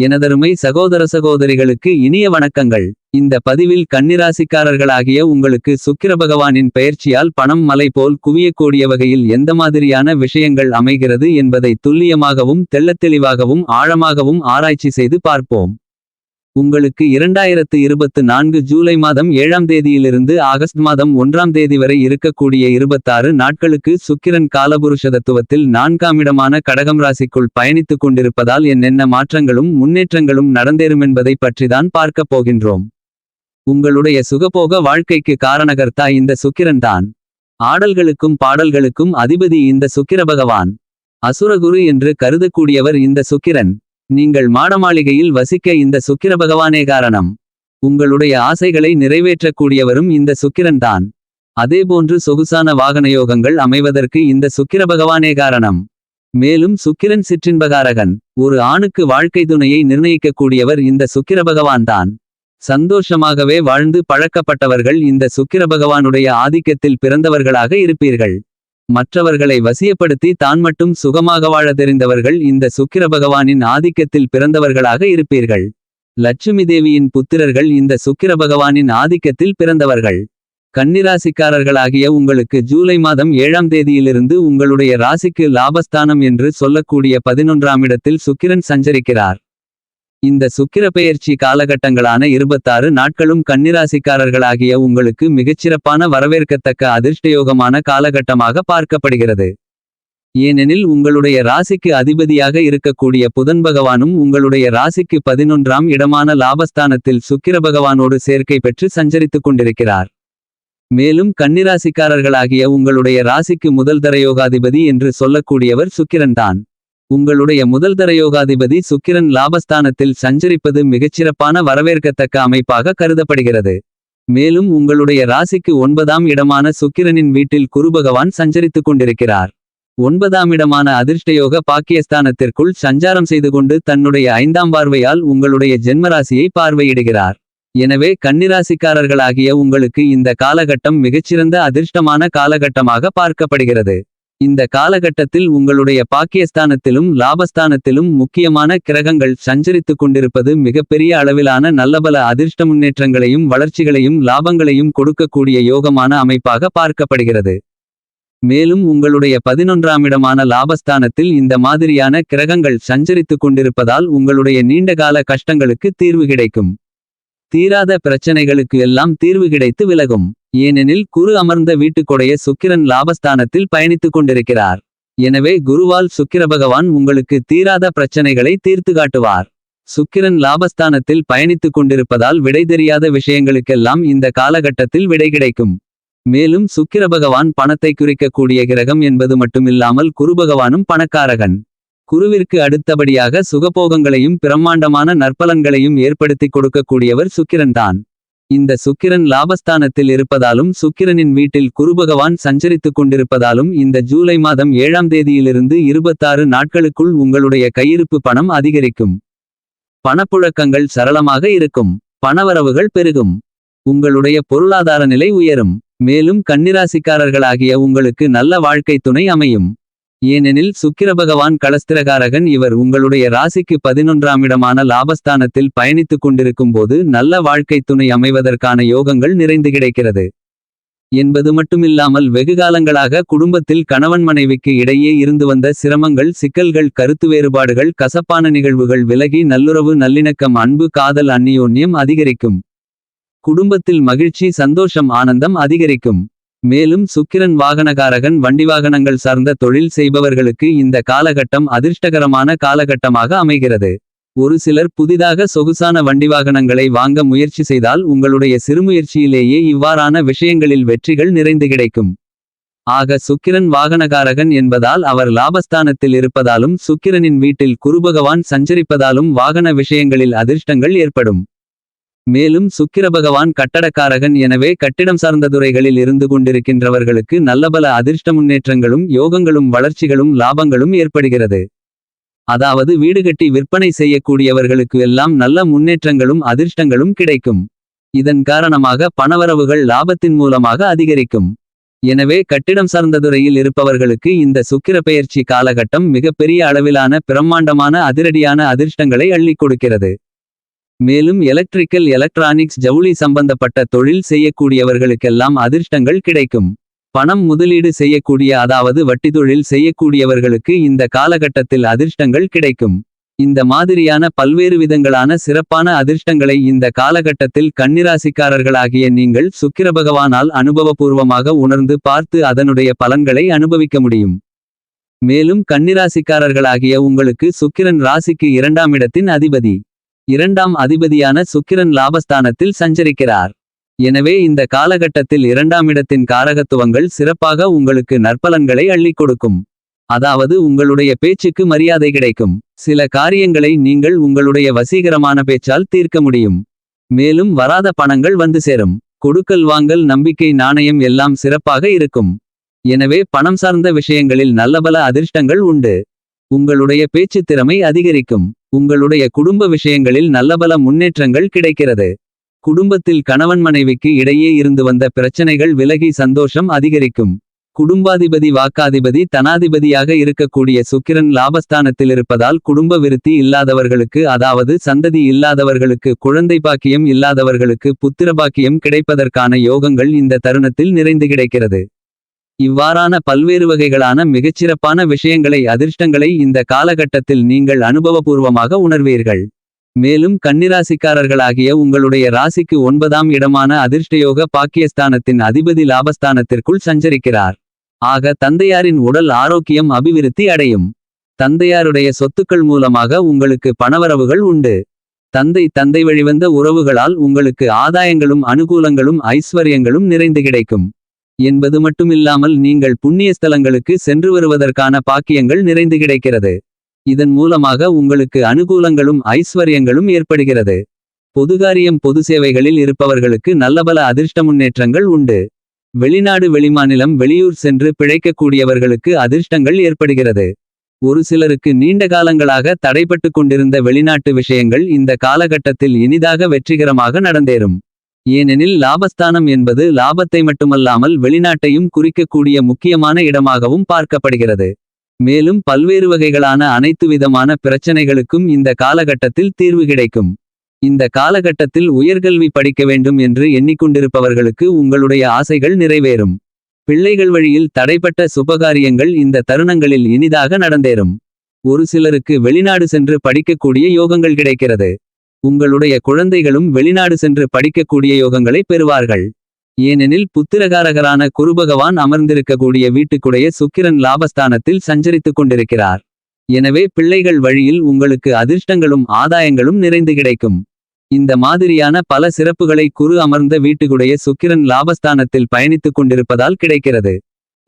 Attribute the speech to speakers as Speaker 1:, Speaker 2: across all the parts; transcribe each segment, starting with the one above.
Speaker 1: எனதருமை சகோதர சகோதரிகளுக்கு இனிய வணக்கங்கள். இந்த பதிவில் கன்னிராசிக்காரர்களாகிய உங்களுக்கு சுக்கிர பகவானின் பெயர்ச்சியால் பணம் மலை போல் குவியக்கூடிய வகையில் எந்த மாதிரியான விஷயங்கள் அமைகிறது என்பதை துல்லியமாகவும் தெள்ளத்தெளிவாகவும் ஆழமாகவும் ஆராய்ச்சி செய்து பார்ப்போம். உங்களுக்கு இரண்டாயிரத்து இருபத்து நான்கு ஜூலை மாதம் ஏழாம் தேதியிலிருந்து ஆகஸ்ட் மாதம் ஒன்றாம் தேதி வரை இருக்கக்கூடிய இருபத்தாறு நாட்களுக்கு சுக்கிரன் காலபுருஷதத்துவத்தில் நான்காமிடமான கடகம் ராசிக்குள் பயணித்துக் கொண்டிருப்பதால் என்னென்ன மாற்றங்களும் முன்னேற்றங்களும் நடந்தேறுமென்பதை பற்றிதான் பார்க்கப் போகின்றோம். உங்களுடைய சுகபோக வாழ்க்கைக்கு காரணகர்த்தா இந்த சுக்கிரன் தான். ஆடல்களுக்கும் பாடல்களுக்கும் அதிபதி இந்த சுக்கிர பகவான். அசுரகுரு என்று கருதக்கூடியவர் இந்த சுக்கிரன். நீங்கள் மாடமாளிகையில் வசிக்க இந்த சுக்கிர பகவானே காரணம். உங்களுடைய ஆசைகளை நிறைவேற்றக்கூடியவரும் இந்த சுக்கிரன்தான். அதேபோன்று சொகுசான வாகன யோகங்கள் அமைவதற்கு இந்த சுக்கிர பகவானே காரணம். மேலும் சுக்கிரன் சிற்றின்பகாரகன் ஒரு ஆணுக்கு வாழ்க்கை துணையை நிர்ணயிக்கக்கூடியவர் இந்த சுக்கிர பகவான்தான் சந்தோஷமாகவே வாழ்ந்து பழக்கப்பட்டவர்கள் இந்த சுக்கிர பகவானுடைய ஆதிக்கத்தில் பிறந்தவர்களாக இருப்பீர்கள். மற்றவர்களை வசியப்படுத்தி தான் மட்டும் சுகமாக வாழ தெரிந்தவர்கள் இந்த சுக்கிர பகவானின் ஆதிக்கத்தில் பிறந்தவர்களாக இருப்பீர்கள். லட்சுமி தேவியின் புத்திரர்கள் இந்த சுக்கிர பகவானின் ஆதிக்கத்தில் பிறந்தவர்கள். கன்னிராசிக்காரர்களாகிய உங்களுக்கு ஜூலை மாதம் ஏழாம் தேதியிலிருந்து உங்களுடைய ராசிக்கு லாபஸ்தானம் என்று சொல்லக்கூடிய பதினொன்றாம் இடத்தில் சுக்கிரன் சஞ்சரிக்கிறார். இந்த சுக்கிர பெயர்ச்சி காலகட்டங்களான இருபத்தாறு நாட்களும் கன்னிராசிக்காரர்களாகிய உங்களுக்கு மிகச்சிறப்பான வரவேற்கத்தக்க அதிர்ஷ்டயோகமான காலகட்டமாக பார்க்கப்படுகிறது. ஏனெனில் உங்களுடைய ராசிக்கு அதிபதியாக இருக்கக்கூடிய புதன் பகவானும் உங்களுடைய ராசிக்கு பதினொன்றாம் இடமான லாபஸ்தானத்தில் சுக்கிர பகவானோடு சேர்க்கை பெற்று சஞ்சரித்துக் கொண்டிருக்கிறார். மேலும் கன்னிராசிக்காரர்களாகிய உங்களுடைய ராசிக்கு முதல் தரயோகாதிபதி என்று சொல்லக்கூடியவர் சுக்கிரன்தான். உங்களுடைய முதல் தரயோகாதிபதி சுக்கிரன் லாபஸ்தானத்தில் சஞ்சரிப்பது மிகச்சிறப்பான வரவேற்கத்தக்க அமைப்பாக கருதப்படுகிறது. மேலும் உங்களுடைய ராசிக்கு ஒன்பதாம் இடமான சுக்கிரனின் வீட்டில் குருபகவான் சஞ்சரித்துக் கொண்டிருக்கிறார். ஒன்பதாம் இடமான அதிர்ஷ்டயோக பாக்கியஸ்தானத்திற்குள் சஞ்சாரம் செய்து கொண்டு தன்னுடைய ஐந்தாம் பார்வையால் உங்களுடைய ஜென்மராசியை பார்வையிடுகிறார். எனவே கன்னிராசிக்காரர்களாகிய உங்களுக்கு இந்த காலகட்டம் மிகச்சிறந்த அதிர்ஷ்டமான காலகட்டமாக பார்க்கப்படுகிறது. இந்த காலகட்டத்தில் உங்களுடைய பாக்கியஸ்தானத்திலும் லாபஸ்தானத்திலும் முக்கியமான கிரகங்கள் சஞ்சரித்துக் கொண்டிருப்பது மிகப்பெரிய அளவிலான நல்லபல அதிர்ஷ்ட முன்னேற்றங்களையும் வளர்ச்சிகளையும் லாபங்களையும் கொடுக்கக்கூடிய யோகமான அமைப்பாக பார்க்கப்படுகிறது. மேலும் உங்களுடைய பதினொன்றாம் இடமான லாபஸ்தானத்தில் இந்த மாதிரியான கிரகங்கள் சஞ்சரித்துக் கொண்டிருப்பதால் உங்களுடைய நீண்டகால கஷ்டங்களுக்கு தீர்வு கிடைக்கும். தீராத பிரச்சனைகளுக்கு எல்லாம் தீர்வு கிடைத்து விலகும். ஏனெனில் குரு அமர்ந்த வீட்டுக்கொடைய சுக்கிரன் லாபஸ்தானத்தில் பயணித்துக் கொண்டிருக்கிறார். எனவே குருவால் சுக்கிர பகவான் உங்களுக்கு தீராத பிரச்சனைகளை தீர்த்து காட்டுவார். சுக்கிரன் லாபஸ்தானத்தில் பயணித்துக் கொண்டிருப்பதால் விடை தெரியாத விஷயங்களுக்கெல்லாம் இந்த காலகட்டத்தில் விடை கிடைக்கும். மேலும் சுக்கிர பகவான் பணத்தை குறிக்கக்கூடிய கிரகம் என்பது மட்டுமில்லாமல் குருபகவானும் பணக்காரகன். குருவிற்கு அடுத்தபடியாக சுகபோகங்களையும் பிரம்மாண்டமான நற்பலன்களையும் ஏற்படுத்தி கொடுக்கக்கூடியவர் சுக்கிரன்தான் இந்த சுக்கிரன் லாபஸ்தானத்தில் இருப்பதாலும் சுக்கிரனின் வீட்டில் குருபகவான் சஞ்சரித்துக் கொண்டிருப்பதாலும் இந்த ஜூலை மாதம் ஏழாம் தேதியிலிருந்து இருபத்தாறு நாட்களுக்குள் உங்களுடைய கையிருப்பு பணம் அதிகரிக்கும். பணப்புழக்கங்கள் சரளமாக இருக்கும். பணவரவுகள் பெருகும். உங்களுடைய பொருளாதார நிலை உயரும். மேலும் கன்னிராசிக்காரர்களாகிய உங்களுக்கு நல்ல வாழ்க்கை துணை அமையும். ஏனெனில் சுக்கிர பகவான் களஸ்திரகாரகன் இவர் உங்களுடைய ராசிக்கு பதினொன்றாம் இடமான லாபஸ்தானத்தில் பயணித்துக் கொண்டிருக்கும் போது நல்ல வாழ்க்கை துணை அமைவதற்கான யோகங்கள் நிறைந்து கிடைக்கிறது. என்பது மட்டுமில்லாமல் வெகுகாலங்களாக குடும்பத்தில் கணவன் மனைவிக்கு இடையே இருந்து வந்த சிரமங்கள் சிக்கல்கள் கருத்து வேறுபாடுகள் கசப்பான நிகழ்வுகள் விலகி நல்லுறவு நல்லிணக்கம் அன்பு காதல் அந்நியோன்யம் அதிகரிக்கும். குடும்பத்தில் மகிழ்ச்சி சந்தோஷம் ஆனந்தம் அதிகரிக்கும். மேலும் சுக்கிரன் வாகனகாரகன் வண்டிவாகனங்கள் சார்ந்த தொழில் செய்பவர்களுக்கு இந்த காலகட்டம் அதிர்ஷ்டகரமான காலகட்டமாக அமைகிறது. ஒரு சிலர் புதிதாக சொகுசான வண்டிவாகனங்களை வாங்க முயற்சி செய்தால் உங்களுடைய சிறுமுயற்சியிலேயே இவ்வாறான விஷயங்களில் வெற்றிகள் நிறைந்து கிடைக்கும். ஆக சுக்கிரன் வாகனகாரகன் என்பதால் அவர் லாபஸ்தானத்தில் இருப்பதாலும் சுக்கிரனின் வீட்டில் குருபகவான் சஞ்சரிப்பதாலும் வாகன விஷயங்களில் அதிர்ஷ்டங்கள் ஏற்படும். மேலும் சுக்கிர பகவான் கட்டடக்காரகன் எனவே கட்டிடம் சார்ந்த துறைகளில் இருந்து கொண்டிருக்கின்றவர்களுக்கு நல்லபல அதிர்ஷ்ட முன்னேற்றங்களும் யோகங்களும் வளர்ச்சிகளும் லாபங்களும் ஏற்படுகிறது. அதாவது வீடு கட்டி விற்பனை செய்யக்கூடியவர்களுக்கு எல்லாம் நல்ல முன்னேற்றங்களும் அதிர்ஷ்டங்களும் கிடைக்கும். இதன் காரணமாக பணவரவுகள் லாபத்தின் மூலமாக அதிகரிக்கும். எனவே கட்டிடம் சார்ந்த துறையில் இருப்பவர்களுக்கு இந்த சுக்கிர பெயர்ச்சி காலகட்டம் மிகப்பெரிய அளவிலான பிரம்மாண்டமான அதிரடியான அதிர்ஷ்டங்களை அள்ளிக் கொடுக்கிறது. மேலும் எலக்ட்ரிக்கல் எலக்ட்ரானிக்ஸ் ஜவுளி சம்பந்தப்பட்ட தொழில் செய்யக்கூடியவர்களுக்கெல்லாம் அதிர்ஷ்டங்கள் கிடைக்கும். பணம் முதலீடு செய்யக்கூடிய அதாவது வட்டி தொழில் செய்யக்கூடியவர்களுக்கு இந்த காலகட்டத்தில் அதிர்ஷ்டங்கள் கிடைக்கும். இந்த மாதிரியான பல்வேறு விதங்களான சிறப்பான அதிர்ஷ்டங்களை இந்த காலகட்டத்தில் கன்னிராசிக்காரர்களாகிய நீங்கள் சுக்கிர பகவானால் அனுபவபூர்வமாக உணர்ந்து பார்த்து அதனுடைய பலன்களை அனுபவிக்க முடியும். மேலும் கன்னிராசிக்காரர்களாகிய உங்களுக்கு சுக்கிரன் ராசிக்கு இரண்டாம் இடத்தின் அதிபதி. இரண்டாம் அதிபதியான சுக்கிரன் லாபஸ்தானத்தில் சஞ்சரிக்கிறார். எனவே இந்த காலகட்டத்தில் இரண்டாம் இடத்தின் காரகத்துவங்கள் சிறப்பாக உங்களுக்கு நற்பலன்களை அள்ளிக் கொடுக்கும். அதாவது உங்களுடைய பேச்சுக்கு மரியாதை கிடைக்கும். சில காரியங்களை நீங்கள் உங்களுடைய வசீகரமான பேச்சால் தீர்க்க முடியும். மேலும் வராத பணங்கள் வந்து சேரும். கொடுக்கல் வாங்கல் நம்பிக்கை நாணயம் எல்லாம் சிறப்பாக இருக்கும். எனவே பணம் சார்ந்த விஷயங்களில் நல்லபல அதிர்ஷ்டங்கள் உண்டு. உங்களுடைய பேச்சு திறமை அதிகரிக்கும். உங்களுடைய குடும்ப விஷயங்களில் நல்லபல முன்னேற்றங்கள் கிடைக்கிறது. குடும்பத்தில் கணவன் மனைவிக்கு இடையே இருந்து வந்த பிரச்சனைகள் விலகி சந்தோஷம் அதிகரிக்கும். குடும்பாதிபதி வாக்காதிபதி தனாதிபதியாக இருக்கக்கூடிய சுக்கிரன் லாபஸ்தானத்தில் இருப்பதால் குடும்ப விருத்தி இல்லாதவர்களுக்கு அதாவது சந்ததி இல்லாதவர்களுக்கு குழந்தை பாக்கியம் இல்லாதவர்களுக்கு புத்திர பாக்கியம் கிடைப்பதற்கான யோகங்கள் இந்த தருணத்தில் நிறைந்து கிடைக்கிறது. இவ்வாறான பல்வேறு வகைகளான மிகச்சிறப்பான விஷயங்களை அதிர்ஷ்டங்களை இந்த காலகட்டத்தில் நீங்கள் அனுபவபூர்வமாக உணர்வீர்கள். மேலும் கன்னிராசிக்காரர்களாகிய உங்களுடைய ராசிக்கு ஒன்பதாம் இடமான அதிர்ஷ்டயோக பாக்கியஸ்தானத்தின் அதிபதி லாபஸ்தானத்திற்குள் சஞ்சரிக்கிறார். ஆக தந்தையாரின் உடல் ஆரோக்கியம் அபிவிருத்தி அடையும். தந்தையாருடைய சொத்துக்கள் மூலமாக உங்களுக்கு பணவரவுகள் உண்டு. தந்தை தந்தை வழிவந்த உறவுகளால் உங்களுக்கு ஆதாயங்களும் அனுகூலங்களும் ஐஸ்வர்யங்களும் நிறைந்து கிடைக்கும். என்பது மட்டுமில்லாமல் நீங்கள் புண்ணிய ஸ்தலங்களுக்கு சென்று வருவதற்கான பாக்கியங்கள் நிறைந்து கிடைக்கிறது. இதன் மூலமாக உங்களுக்கு அனுகூலங்களும் ஐஸ்வர்யங்களும் ஏற்படுகிறது. பொதுகாரியம் பொது சேவைகளில் இருப்பவர்களுக்கு நல்லபல அதிர்ஷ்ட முன்னேற்றங்கள் உண்டு. வெளிநாடு வெளிமாநிலம் வெளியூர் சென்று பிழைக்கக்கூடியவர்களுக்கு அதிர்ஷ்டங்கள் ஏற்படுகிறது. ஒரு சிலருக்கு நீண்ட காலங்களாக தடைபட்டு கொண்டிருந்த வெளிநாட்டு விஷயங்கள் இந்த காலகட்டத்தில் இனிதாக வெற்றிகரமாக நடந்தேறும். ஏனெனில் லாபஸ்தானம் என்பது லாபத்தை மட்டுமல்லாமல் வெளிநாட்டையும் குறிக்கக்கூடிய முக்கியமான இடமாகவும் பார்க்கப்படுகிறது. மேலும் பல்வேறு வகைகளான அனைத்து விதமான பிரச்சனைகளுக்கும் இந்த காலகட்டத்தில் தீர்வு கிடைக்கும். இந்த காலகட்டத்தில் உயர்கல்வி படிக்க வேண்டும் என்று எண்ணிக்கொண்டிருப்பவர்களுக்கு உங்களுடைய ஆசைகள் நிறைவேறும். பிள்ளைகள் வழியில் தடைப்பட்ட சுபகாரியங்கள் இந்த தருணங்களில் இனிதாக நடந்தேறும். ஒரு சிலருக்கு வெளிநாடு சென்று படிக்கக்கூடிய யோகங்கள் கிடைக்கிறது. உங்களுடைய குழந்தைகளும் வெளிநாடு சென்று படிக்கக்கூடிய யோகங்களை பெறுவார்கள். ஏனெனில் புத்திரகாரகரான குருபகவான் அமர்ந்திருக்கக்கூடிய வீட்டுக்குடைய சுக்கிரன் லாபஸ்தானத்தில் சஞ்சரித்துக் கொண்டிருக்கிறார். எனவே பிள்ளைகள் வழியில் உங்களுக்கு அதிர்ஷ்டங்களும் ஆதாயங்களும் நிறைந்து கிடைக்கும். இந்த மாதிரியான பல சிறப்புகளை குரு அமர்ந்த வீட்டுக்குடைய சுக்கிரன் லாபஸ்தானத்தில் பயணித்துக் கொண்டிருப்பதால் கிடைக்கிறது.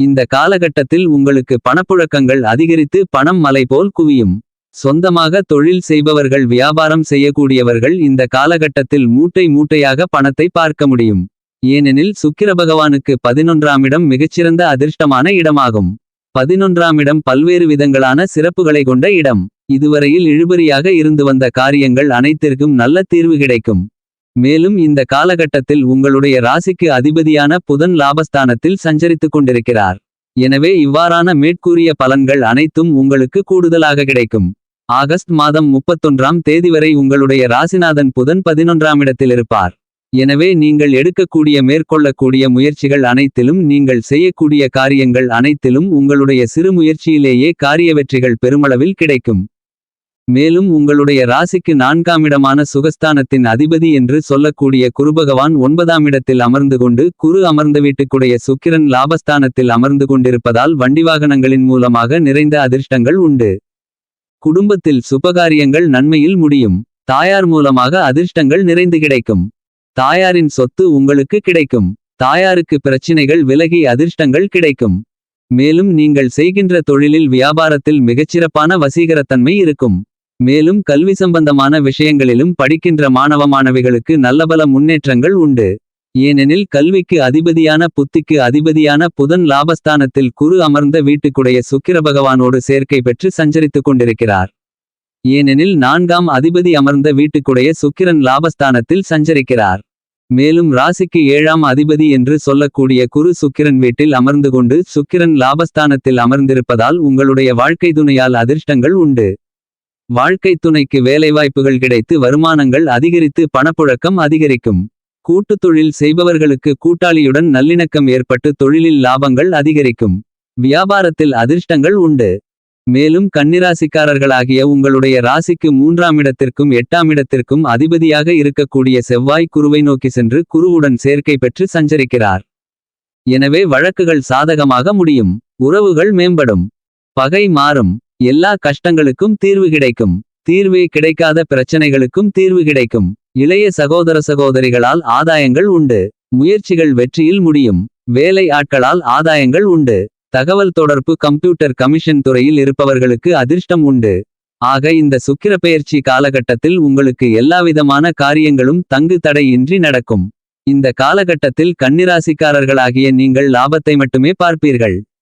Speaker 1: இந்த காலகட்டத்தில் உங்களுக்கு பணப்புழக்கங்கள் அதிகரித்து பணம் மலை போல் குவியும். சொந்தமாக தொழில் செய்பவர்கள் வியாபாரம் செய்யக்கூடியவர்கள் இந்த காலகட்டத்தில் மூட்டை மூட்டையாக பணத்தை பார்க்க முடியும். ஏனெனில் சுக்கிர பகவானுக்கு பதினொன்றாம் இடம் மிகச்சிறந்த அதிர்ஷ்டமான இடமாகும். பதினொன்றாம் இடம் பல்வேறு விதங்களான சிறப்புகளை கொண்ட இடம். இதுவரையில் இழுபறியாக இருந்து வந்த காரியங்கள் அனைத்திற்கும் நல்ல தீர்வு கிடைக்கும். மேலும் இந்த காலகட்டத்தில் உங்களுடைய ராசிக்கு அதிபதியான புதன் லாபஸ்தானத்தில் சஞ்சரித்துக் கொண்டிருக்கிறார். எனவே இவ்வாறான மேற்கூறிய பலன்கள் அனைத்தும் உங்களுக்கு கூடுதலாக கிடைக்கும். ஆகஸ்ட் மாதம் முப்பத்தொன்றாம் தேதி வரை உங்களுடைய ராசிநாதன் புதன் பதினொன்றாம் இடத்தில் இருப்பார். எனவே நீங்கள் எடுக்கக்கூடிய மேற்கொள்ளக்கூடிய முயற்சிகள் அனைத்திலும் நீங்கள் செய்யக்கூடிய காரியங்கள் அனைத்திலும் உங்களுடைய சிறு முயற்சியிலேயே காரிய வெற்றிகள் பெருமளவில் கிடைக்கும். மேலும் உங்களுடைய ராசிக்கு நான்காம் இடமான சுகஸ்தானத்தின் அதிபதி என்று சொல்லக்கூடிய குருபகவான் ஒன்பதாம் இடத்தில் அமர்ந்து கொண்டு குரு அமர்ந்த வீட்டுக்குடைய சுக்கிரன் லாபஸ்தானத்தில் அமர்ந்து கொண்டிருப்பதால் வண்டி வாகனங்களின் மூலமாக நிறைந்த அதிர்ஷ்டங்கள் உண்டு. குடும்பத்தில் சுபகாரியங்கள் நன்மையில் முடியும். தாயார் மூலமாக அதிர்ஷ்டங்கள் நிறைந்து கிடைக்கும். தாயாரின் சொத்து உங்களுக்கு கிடைக்கும். தாயாருக்கு பிரச்சினைகள் விலகி அதிர்ஷ்டங்கள் கிடைக்கும். மேலும் நீங்கள் செய்கின்ற தொழிலில் வியாபாரத்தில் மிகச்சிறப்பான வசீகரத்தன்மை இருக்கும். மேலும் கல்வி சம்பந்தமான விஷயங்களிலும் படிக்கின்ற மாணவ மாணவிகளுக்கு நல்லபல முன்னேற்றங்கள் உண்டு. ஏனெனில் கல்விக்கு அதிபதியான புத்திக்கு அதிபதியான புதன் லாபஸ்தானத்தில் குரு அமர்ந்த வீட்டுக்குடைய சுக்கிர பகவானோடு சேர்க்கை பெற்று சஞ்சரித்துக் கொண்டிருக்கிறார். ஏனெனில் நான்காம் அதிபதி அமர்ந்த வீட்டுக்குடைய சுக்கிரன் லாபஸ்தானத்தில் சஞ்சரிக்கிறார். மேலும் ராசிக்கு ஏழாம் அதிபதி என்று சொல்லக்கூடிய குரு சுக்கிரன் வீட்டில் அமர்ந்து கொண்டு சுக்கிரன் லாபஸ்தானத்தில் அமர்ந்திருப்பதால் உங்களுடைய வாழ்க்கை துணையால் அதிர்ஷ்டங்கள் உண்டு. வாழ்க்கை துணைக்கு வேலைவாய்ப்புகள் கிடைத்து வருமானங்கள் அதிகரித்து பணப்புழக்கம் அதிகரிக்கும். கூட்டுத் தொழில் செய்பவர்களுக்கு கூட்டாளியுடன் நல்லிணக்கம் ஏற்பட்டு தொழிலில் லாபங்கள் அதிகரிக்கும். வியாபாரத்தில் அதிர்ஷ்டங்கள் உண்டு. மேலும் கன்னிராசிக்காரர்களாகிய உங்களுடைய ராசிக்கு மூன்றாம் இடத்திற்கும் எட்டாம் இடத்திற்கும் அதிபதியாக இருக்கக்கூடிய செவ்வாய் குருவை நோக்கி சென்று குருவுடன் சேர்க்கை பெற்று சஞ்சரிக்கிறார். எனவே வழக்குகள் சாதகமாக முடியும். உறவுகள் மேம்படும். பகை மாறும். எல்லா கஷ்டங்களுக்கும் தீர்வு கிடைக்கும். தீர்வே கிடைக்காத பிரச்சனைகளுக்கும் தீர்வு கிடைக்கும். இளைய சகோதர சகோதரிகளால் ஆதாயங்கள் உண்டு. முயற்சிகள் வெற்றியில் முடியும். வேலை ஆட்களால் ஆதாயங்கள் உண்டு. தகவல் தொடர்பு கம்ப்யூட்டர் கமிஷன் துறையில் இருப்பவர்களுக்கு அதிர்ஷ்டம் உண்டு. ஆக இந்த சுக்கிர பெயர்ச்சி காலகட்டத்தில் உங்களுக்கு எல்லாவிதமான காரியங்களும் தங்கு தடையின்றி நடக்கும். இந்த காலகட்டத்தில் கன்னிராசிக்காரர்களாகிய நீங்கள் லாபத்தை மட்டுமே பார்ப்பீர்கள்.